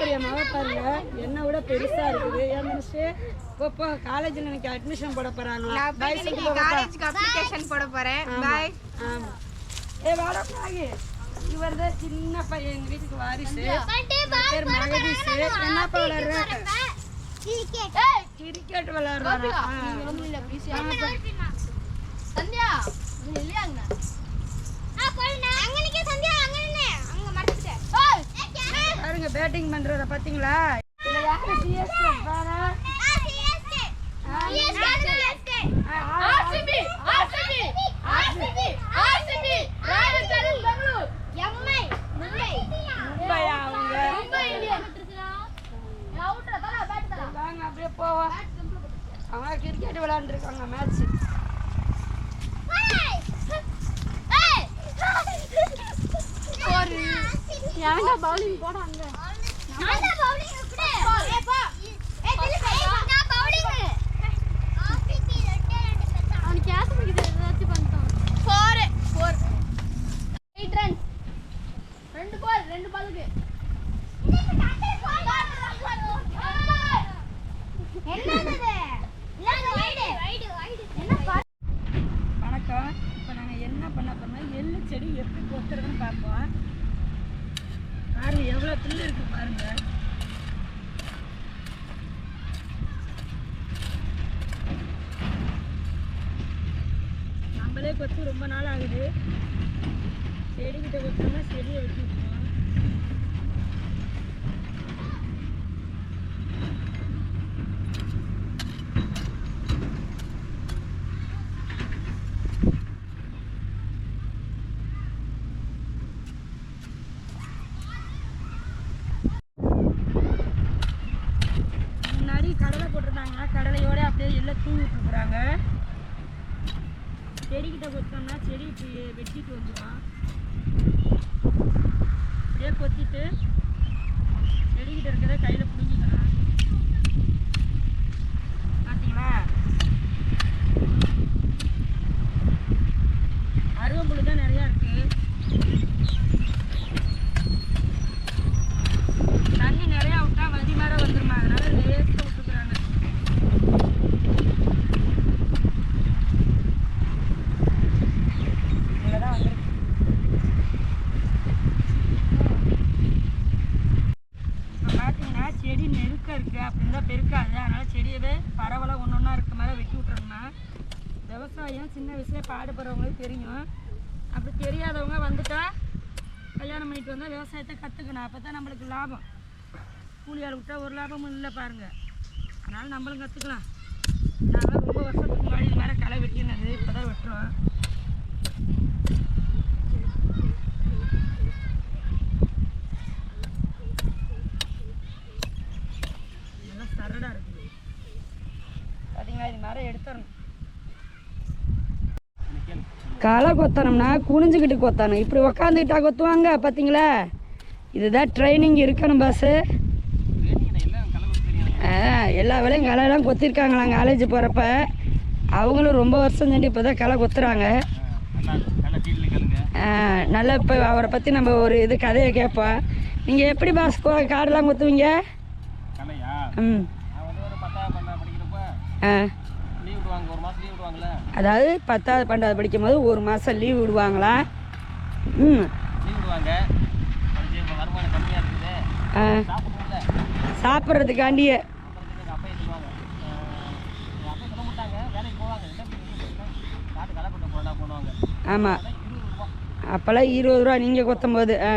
பெரிய மழை பாருங்க. என்னை விட பெருசா இருக்குது. ஏன் மினிஸ்டர் இப்போ காலேஜில் எனக்கு அட்மிஷன் போட போறாங்களா நான் போய் இன்னைக்கு காலேஜுக்கு அப்ளிகேஷன் போட போறேன். பாய் ஏ வாடா நாகி இவர் தான் சின்ன பையன் எங்க வீட்டுக்கு வாரிசு. பேர் மகதீஷ் என்னப்பா விளையாடுற? கிரிக்கெட் விளையாடுறாரா சந்தியா இல்லையா அங்க? பாருங்க பேட்டிங் பண்றத பாத்தீங்களா இதுல யாரு சிஎஸ்கே விவசாயம் சின்ன வயசுலேயே பாடுபடுறவங்களுக்கு தெரியும். அப்படி தெரியாதவங்க வந்துட்டா கல்யாணம் பண்ணிட்டு வந்தால் விவசாயத்தை கற்றுக்கணும் அப்போ தான் நம்மளுக்கு லாபம். கூலி ஆள் விட்டா ஒரு லாபமும் இல்லை பாருங்கள் அதனால் நம்மளும் கற்றுக்கலாம் நாங்கள் ரொம்ப வருஷத்துக்கு முன்னாடி இது மாதிரி களை வெட்டினது இப்போ தான் வெட்டுறோம் நல்லா சரடாக இருக்குது பார்த்தீங்களா இது மாதிரி எடுத்துடணும் களை கொத்தணும்னா குனிஞ்சுக்கிட்டு கொத்தணும். இப்படி உக்காந்துக்கிட்டா கொத்துவாங்க பார்த்தீங்களா இதுதான் ட்ரைனிங் இருக்கணும் பஸ்ஸு எல்லா வேலையும் களையெல்லாம் கொத்திருக்காங்களாம் காலேஜ் போகிறப்ப அவங்களும் ரொம்ப வருஷம் செஞ்சு இப்போ தான் களை கொத்துறாங்க. நல்லா இப்போ அவரை பற்றி நம்ம ஒரு இது கதையை கேட்போம். நீங்கள் எப்படி பாஸ் காடெல்லாம் கொத்துவீங்க? ம். ஆ லீவ் விடுவாங்க ஒரு மாதம் லீவ் விடுவாங்கல்ல அதாவது பத்தாவது பன்னெண்டாவது படிக்கும் போது ஒரு மாதம் லீவ் விடுவாங்களா? ம். சாப்பிட்றதுக்காண்டியே. ஆமாம் அப்போல்லாம் இருபது ரூபா நீங்கள் கொத்தும் போது ஆ.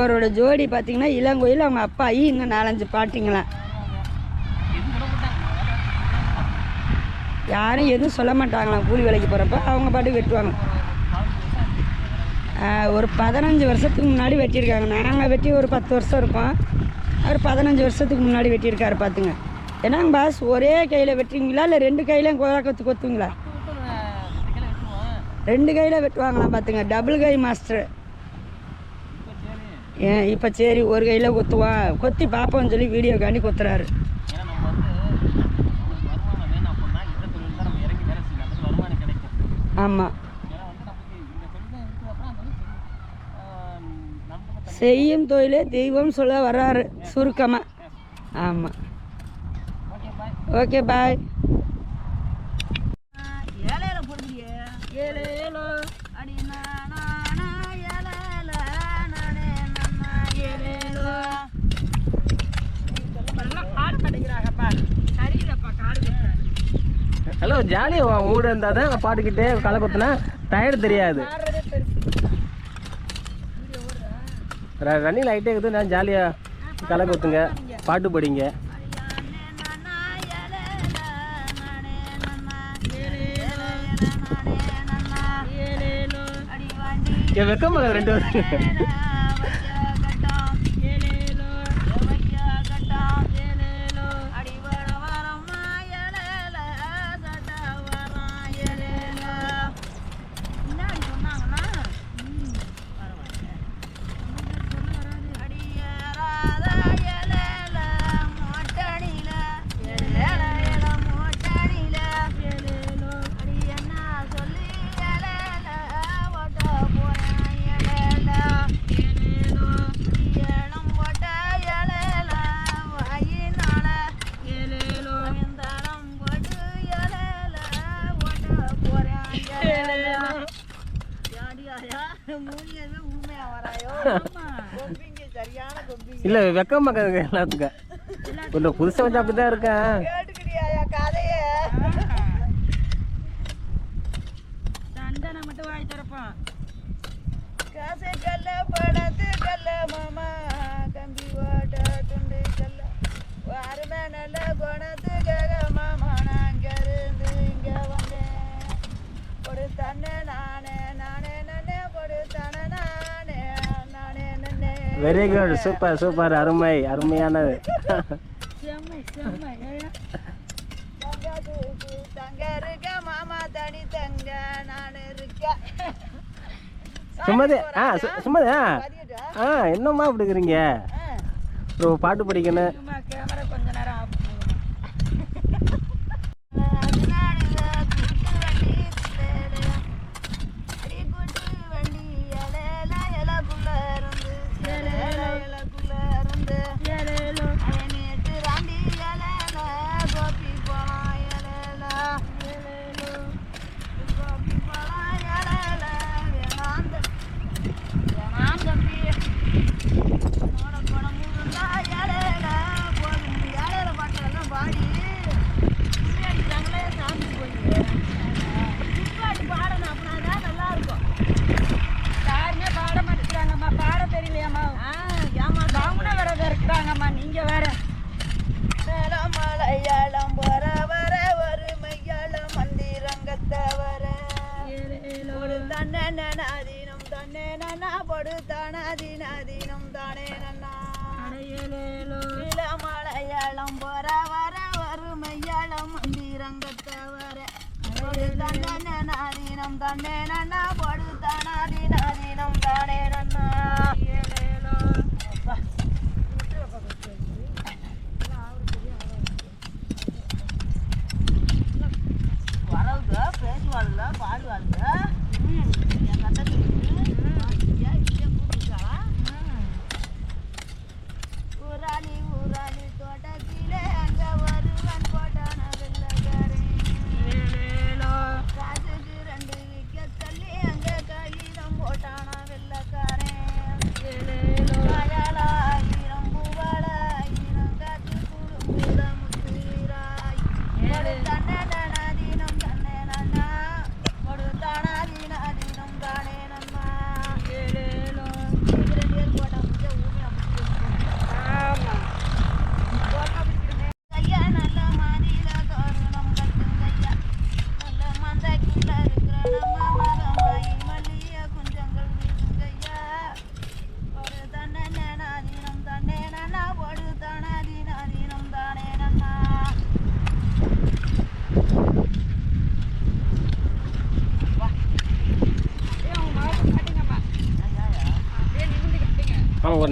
அவரோட ஜோடி பார்த்தீங்கன்னா இளங்கோயில் அவங்க அப்பா ஐ இன்னும் நாலஞ்சு பாட்டிங்களாம் யாரும் எதுவும் சொல்ல மாட்டாங்களாம் கூலி வேலைக்கு போகிறப்ப அவங்க பாட்டு வெட்டுவாங்க. ஒரு பதினஞ்சு வருஷத்துக்கு முன்னாடி வெட்டியிருக்காங்க. நாங்கள் வெட்டி ஒரு பத்து வருஷம் இருக்கோம். அவர் பதினஞ்சு வருஷத்துக்கு முன்னாடி வெட்டியிருக்காரு பார்த்துங்க என்னங்க பாஸ் ஒரே கையில் வெட்டுறீங்களா இல்லை ரெண்டு கையிலையும் கோலாக்கத்து கொத்துங்களா ரெண்டு கையில் வெட்டுவாங்களாம் பார்த்துங்க டபுள் கை மாஸ்டர் ஏன் இப்போ சரி ஒரு கையில் கொத்துவான் கொத்தி பார்ப்போம்னு சொல்லி வீடியோ காண்டி கொத்துறாரு. ஆமாம் செய்யும். தொழிலே தெய்வம் சொல்ல வர்றாரு. சுருக்கமாக ஆமாம் ஓகே பாய் ஹலோ ஜாலியாக ஊட இருந்தால் தான் பாட்டுக்கிட்டே களை குத்துனா டயர்டு தெரியாது. ரன்னிங் லைட்டே இருக்குது நான் ஜாலியாக களை குத்துங்க பாட்டு படிங்க. வெக்கம் ரெண்டு வருஷம் இல்லை வெக்கமாக இருக்குது எல்லாத்துக்கும். கொஞ்சம் புதுசாக கொஞ்சம் அப்படி தான் இருக்கேன் தன்னை நான் வெரி குட் சூப்பர் சூப்பர் அருமை அருமையானது. சும்மாதே ஆ சும்மாதே ஆ. என்னம்மா அப்படிங்கிறீங்க ஒரு பாட்டு படிக்கணும். ரங்கத்தவர நாதீனம் வரவுக்கு பேசுவாள் பாடுவாள்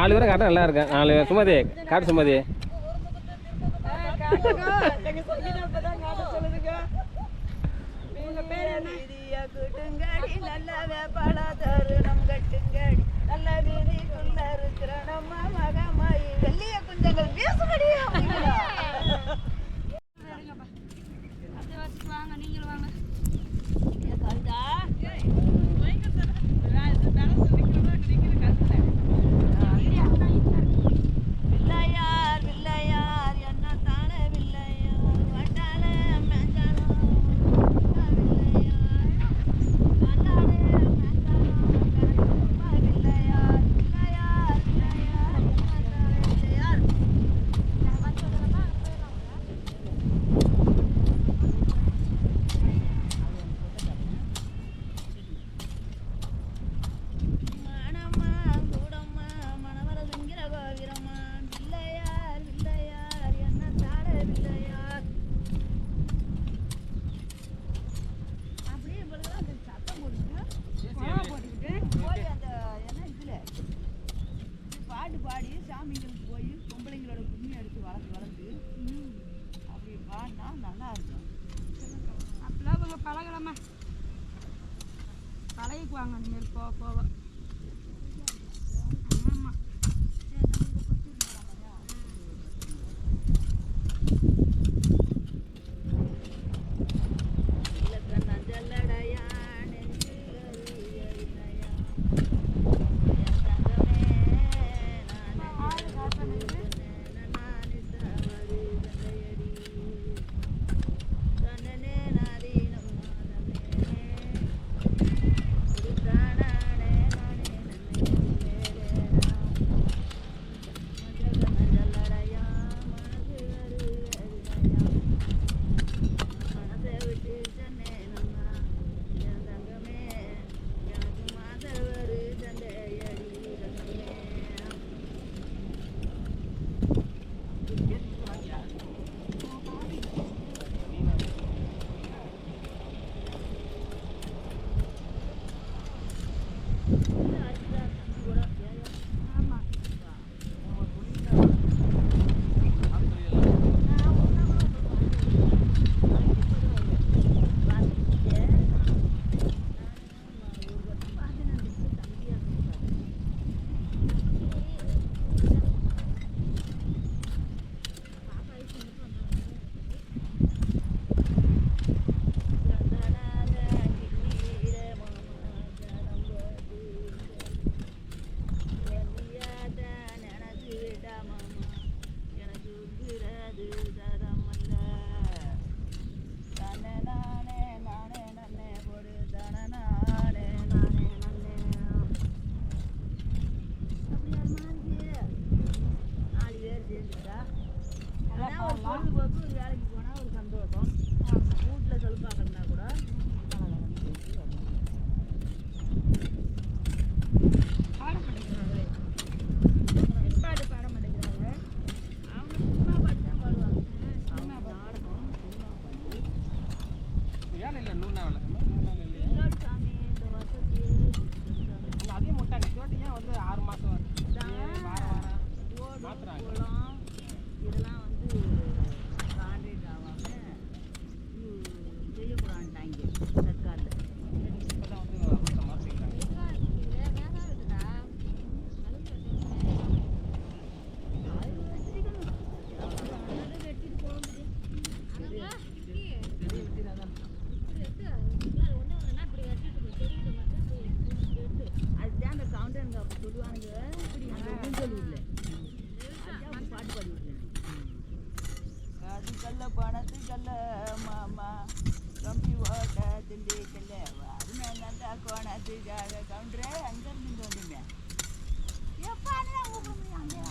நாலு பேரும் காட்ட நல்லா இருக்கேன். நாலு பேர். சுமதி காட்டு சுமதி. நல்லா வேப்பாளா தருணம் கட்டுங்கடி நல்ல வீதி நம்ம off of it. விடலாம் கல்ல மாமா கம்பி ஓட்ட திண்டி கல்ல அருமை நல்லா கோணத்துக்காக கவுண்டரே அங்கேருந்து அங்கே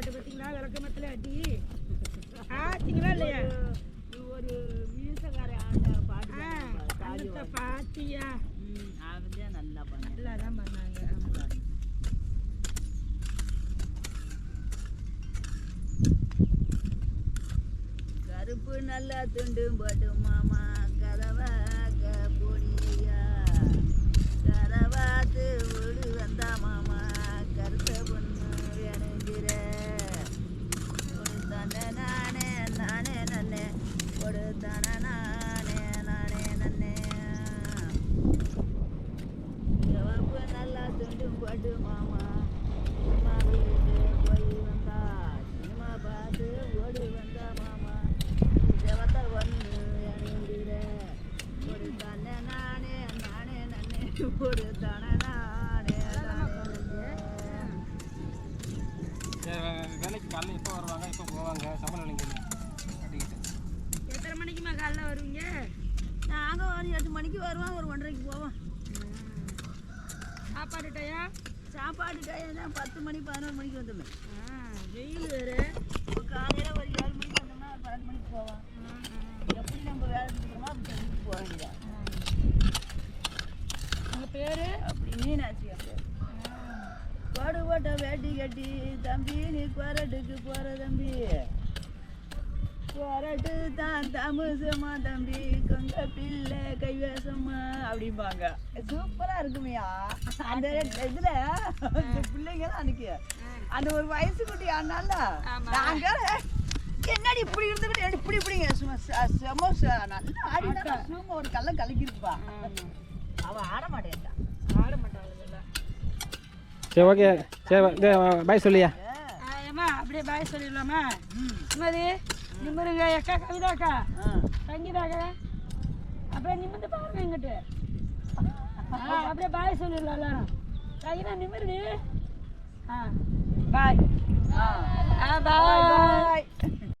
பக்கமத்துல அடி. பார்த்தீங்களா இல்லையா? ஒரு மீசக்கார ஆண்ட பாட்டு நல்லா நல்லா தான் பண்ணாங்க ஆமா. கருப்பு நல்லா துண்டு போட்டு மாமா. கதவாக்க பொடியா. கதவாத்து ஓடு வந்தா சாப்பாடு டைம் தான் பத்து மணி பதினோரு மணிக்கு வந்துடுவேன் வெயில் வேறு. இப்போ காலையில் ஒரு ஏழு மணிக்கு வந்தோம்னா ஒரு பன்னெண்டு மணிக்கு போவோம். எப்படி நம்ம வேலை செஞ்சுக்கிறோமோ அப்படி செஞ்சுட்டு போக வேண்டியதான் உங்கள் பேர்? அப்படி மீனாட்சி பேர். கோடு போட்ட வேட்டி கட்டி தம்பி நீ குரட்டுக்கு போற தம்பி. குரட்டு தான் தமுசமா தம்பி. கொங்க பிள்ளை கைவேசமா அப்படிம்பாங்க. சூப்பரா இருக்குமையா? அந்த இதுல இந்த பிள்ளைங்க தான் அன்னைக்கு. அந்த ஒரு வயசு குட்டி ஆனால. நாங்க என்னடி இப்படி இருந்துக்கிட்டு இப்படி இப்படிங்க? சும்மா செம நல்லா ஆடினா சும்மா ஒரு கல்ல கலக்கிருப்பா. அவ ஆட மாட்டேன்டா ஆட மாட்டாளுங்கல்ல. சரி ஓகே. சரி பாய் சொல்லியா? அப்படியே பாய் சொல்லிடலாமா? சுமதி நிம்மருங்க அக்கா கவிதாக்கா சங்கீதாக்கா அப்புறம் நிமிந்து பாருங்க இங்கிட்டு. அப்படியே பாய் சொல்லிடலாம் எல்லாரும். சங்கீதா நிமிருடி ஆ பாய் ஆ பாய் பாய்